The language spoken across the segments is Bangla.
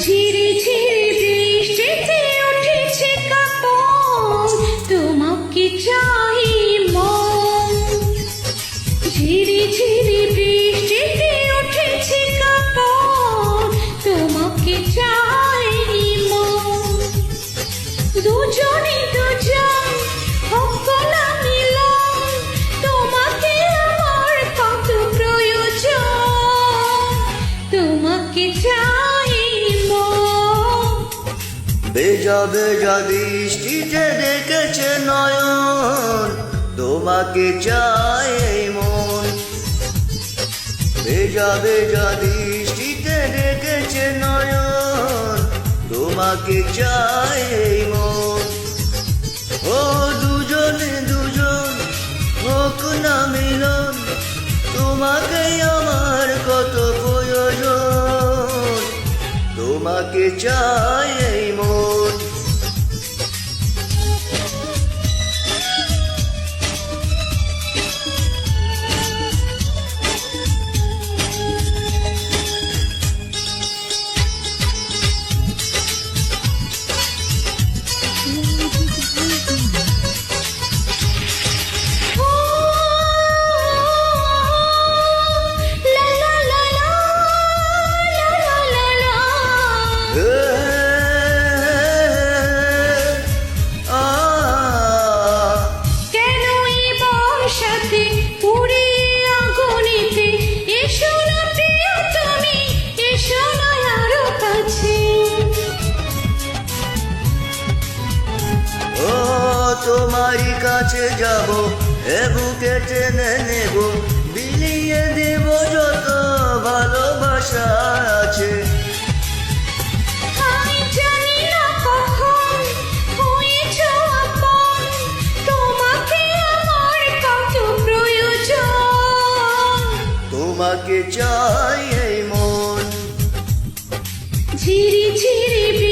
ঝিরি ঝিরি বৃষ্টিতে উঠেছে কাপন তোমাকে চাই মন। ঝিরি ঝিরি বেজা দৃষ্টিতে দেখেছে নয়ন, তোমাকে চাই এই মন। বেজা বেজা দৃষ্টিতে দেখেছে নয়ন, তোমাকে চাই এই মন। ও দুজনে দুজন, হোক না মিলন তোমাকে আমার কত প্রয়োজন। তোমাকে চাই এই মন। তোমারই কাছে যাব এ বুকে টেনে নেব। বিলিয়ে দেব যত ভালোবাসা আছে। তোমাকে চাই এই মন। ঝিরি ঝিরি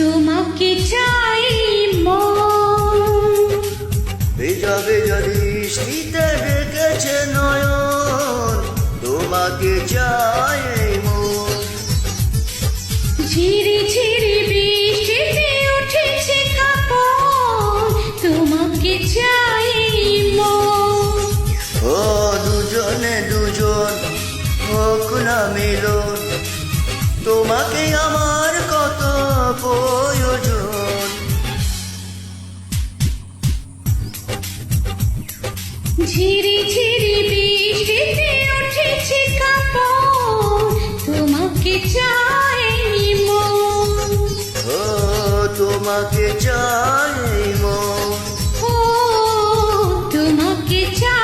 তোমাকে চাই ভেজা ভেজা দৃষ্টিতে ডেকেছে নয়ন তোমাকে চাই ঝিরি ঝিরি বৃষ্টিতে উঠেছে কাপড় তোমাকে চাই ও দুজনে দুজন হোক না মিলন তোমাকে আমার প্রয়োজন। ঝিরি ঝিরি বৃষ্টিতে উঠেছে কাপড় তোমাকে চাইনি ও তোমাকে চাই ও তোমাকে চাই